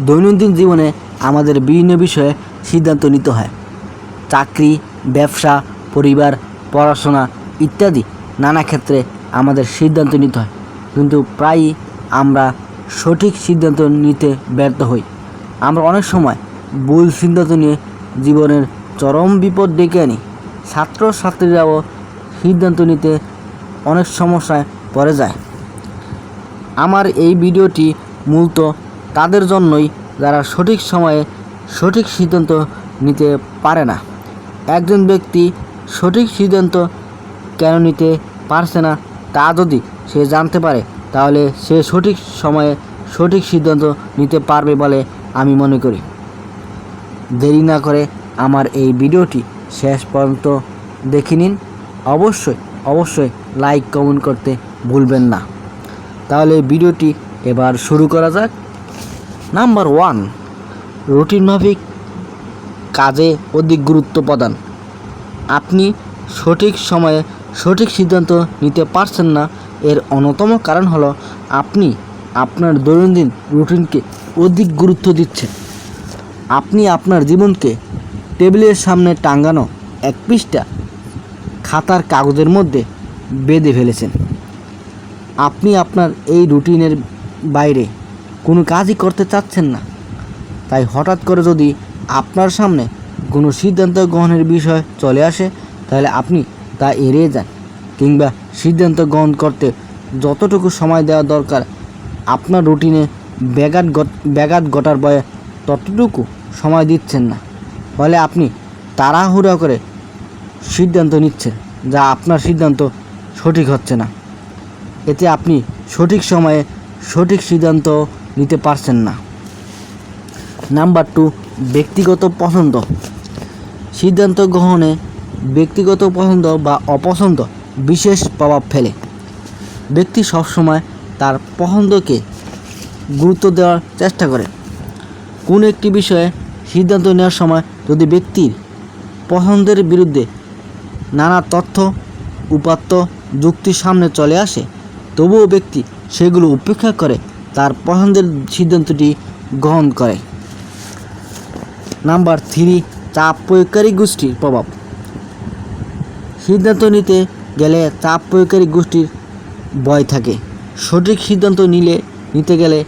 দৈনন্দিন জীবনে আমাদের বিভিন্ন বিষয়ে সিদ্ধান্ত নিতে হয়। চাকরি, ব্যবসা, পরিবার, পড়াশোনা ইত্যাদি নানা ক্ষেত্রে আমাদের সিদ্ধান্ত নিতে হয়। কিন্তু প্রায়ই আমরা সঠিক সিদ্ধান্ত নিতে ব্যর্থ হই। আমরা অনেক সময় ভুল সিদ্ধান্ত নিয়ে জীবনের চরম বিপদ ডেকে আনি। ছাত্র ছাত্রীরাও সিদ্ধান্ত নিতে অনেক সমস্যায় পড়ে যায়। আমার এই ভিডিওটি মূলত তাদের জন্যই যারা সঠিক সময়ে সঠিক সিদ্ধান্ত নিতে পারে না? একজন ব্যক্তি সঠিক সিদ্ধান্ত কেন নিতে পারছে না তা যদি সে জানতে পারে, তাহলে সে সঠিক সময়ে সঠিক সিদ্ধান্ত নিতে পারবে বলে আমি মনে করি। দেরি না করে আমার এই ভিডিওটি শেষ পর্যন্ত দেখে নিন। অবশ্যই অবশ্যই লাইক, কমেন্ট করতে ভুলবেন না। তাহলে ভিডিওটি এবার শুরু করা যাক। নাম্বার ওয়ান, রুটিন মাফিক কাজে অধিক গুরুত্ব প্রদান। আপনি সঠিক সময়ে সঠিক সিদ্ধান্ত নিতে পারছেন না, এর অন্যতম কারণ হলো আপনি আপনার দৈনন্দিন রুটিনকে অধিক গুরুত্ব দিচ্ছেন। আপনি আপনার জীবনকে টেবিলের সামনে টাঙ্গানো এক পৃষ্ঠা খাতার কাগজের মধ্যে বেঁধে ফেলেছেন। আপনি আপনার এই রুটিনের বাইরে কোনো কাজই করতে চাচ্ছেন না। তাই হঠাৎ করে যদি আপনার সামনে কোনো সিদ্ধান্ত গ্রহণের বিষয় চলে আসে, তাহলে আপনি তা এড়িয়ে যান কিংবা সিদ্ধান্ত গ্রহণ করতে যতটুকু সময় দেওয়া দরকার, আপনার রুটিনে ব্যাঘাত ব্যাঘাত ঘটার বয়ে ততটুকু সময় দিচ্ছেন না। ফলে আপনি তাড়াহুড়া করে সিদ্ধান্ত নিচ্ছেন যা আপনার সিদ্ধান্ত সঠিক হচ্ছে না। এতে আপনি সঠিক সময়ে সঠিক সিদ্ধান্ত নিতে পারছেন না। নাম্বার টু ব্যক্তিগত পছন্দ। সিদ্ধান্ত গ্রহণে ব্যক্তিগত পছন্দ বা অপছন্দ বিশেষ প্রভাব ফেলে। ব্যক্তি সবসময় তার পছন্দকে গুরুত্ব দেওয়ার চেষ্টা করে। কোন একটি বিষয়ে সিদ্ধান্ত নেওয়ার সময় যদি ব্যক্তির পছন্দের বিরুদ্ধে নানা তথ্য, উপাত্ত যুক্তির সামনে চলে আসে, তবুও ব্যক্তি সেগুলো উপেক্ষা করে তার পছন্দের সিদ্ধান্তটি গ্রহণ করে। নাম্বার থ্রি চাপ প্রয়োগকারী গোষ্ঠীর প্রভাব। সিদ্ধান্ত নিতে গেলে চাপ প্রয়োগকারী গোষ্ঠীর ভয় থাকে। সঠিক সিদ্ধান্ত নিলে, নিতে গেলে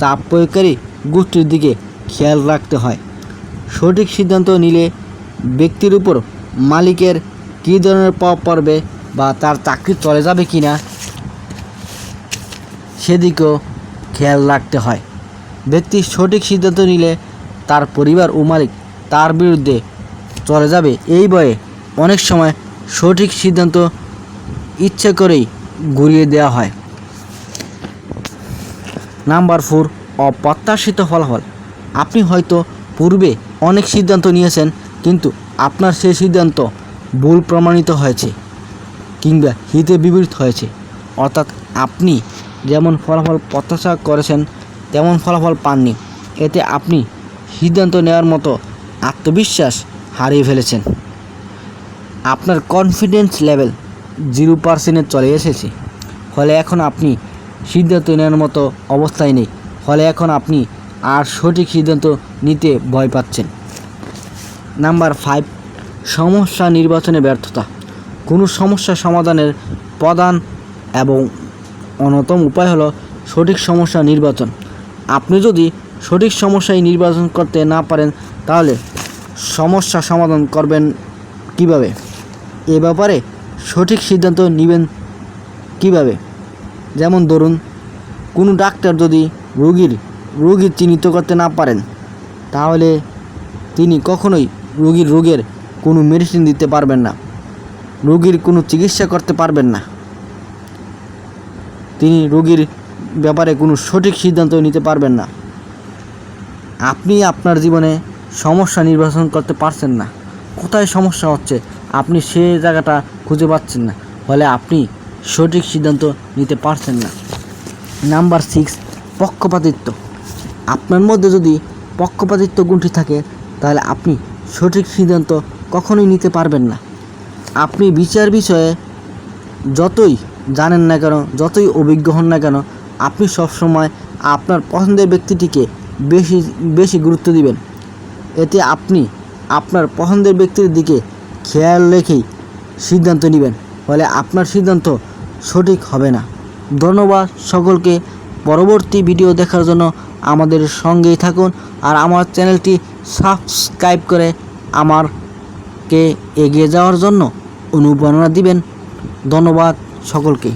চাপ প্রয়োগকারী গোষ্ঠীর দিকে খেয়াল রাখতে হয়। সঠিক সিদ্ধান্ত নিলে ব্যক্তির উপর মালিকের কী ধরনের প্রভাব পড়বে বা তার চাকরি চলে যাবে কি না সেদিকেও খেয়াল রাখতে হয়। ব্যক্তি সঠিক সিদ্ধান্ত নিলে তার পরিবার ও মালিক তার বিরুদ্ধে চলে যাবে। এই বয়ে অনেক সময় সঠিক সিদ্ধান্ত ইচ্ছে করেই ঘুরিয়ে দেওয়া হয়। নাম্বার ফোর, অপ্রত্যাশিত ফলাফল। আপনি হয়তো পূর্বে অনেক সিদ্ধান্ত নিয়েছেন, কিন্তু আপনার সেই সিদ্ধান্ত ভুল প্রমাণিত হয়েছে কিংবা হিতে বিপরীত হয়েছে। অর্থাৎ আপনি যেমন ফলাফল প্রত্যাশা করেছেন, তেমন ফলাফল পাননি। এতে আপনি সিদ্ধান্ত নেওয়ার মতো আত্মবিশ্বাস হারিয়ে ফেলেছেন। আপনার কনফিডেন্স লেভেল জিরো পার্সেন্টে চলে এসেছে। ফলে এখন আপনি সিদ্ধান্ত নেওয়ার মতো অবস্থায় নেই। ফলে এখন আপনি আর সঠিক সিদ্ধান্ত নিতে ভয় পাচ্ছেন। নাম্বার ফাইভ সমস্যা নির্বাচনে ব্যর্থতা। কোনো সমস্যা সমাধানের প্রধান এবং অন্যতম উপায় হলো সঠিক সমস্যা নির্বাচন। আপনি যদি সঠিক সমস্যায় নির্বাচন করতে না পারেন, তাহলে সমস্যা সমাধান করবেন কীভাবে? এ ব্যাপারে সঠিক সিদ্ধান্ত নেবেন কীভাবে? যেমন ধরুন, কোনো ডাক্তার যদি রোগীর, রোগী চিহ্নিত করতে না পারেন, তাহলে তিনি কখনোই রোগীর রোগের কোনো মেডিসিন দিতে পারবেন না। রোগীর কোনো চিকিৎসা করতে পারবেন না। তিনি রোগীর ব্যাপারে কোনো সঠিক সিদ্ধান্ত নিতে পারবেন না। আপনি আপনার জীবনে সমস্যা নির্বাচন করতে পারছেন না। কোথায় সমস্যা হচ্ছে? আপনি সে জায়গাটা খুঁজে পাচ্ছেন না। ফলে আপনি সঠিক সিদ্ধান্ত নিতে পারছেন না। নাম্বার সিক্স, পক্ষপাতিত্ব। আপনার মধ্যে যদি পক্ষপাতিত্ব গুণটি থাকে, তাহলে আপনি সঠিক সিদ্ধান্ত কখনোই নিতে পারবেন না। আপনি বিচার বিষয়ে যতই জানেন না কেন, যতই অভিজ্ঞ হন না কেন, আপনি সবসময় আপনার পছন্দের ব্যক্তিটিকে বেশি বেশি গুরুত্ব দিবেন। এতে আপনি আপনার পছন্দের ব্যক্তির দিকে খেয়াল রেখেই সিদ্ধান্ত নেবেন, ফলে আপনার সিদ্ধান্ত সঠিক হবে না। ধন্যবাদ সকলকে। পরবর্তী ভিডিও দেখার জন্য আমাদের সঙ্গেই থাকুন আর আমার চ্যানেলটি সাবস্ক্রাইব করে আমারকে এগিয়ে যাওয়ার জন্য অনুপ্রেরণা দিবেন। ধন্যবাদ। সকলকে।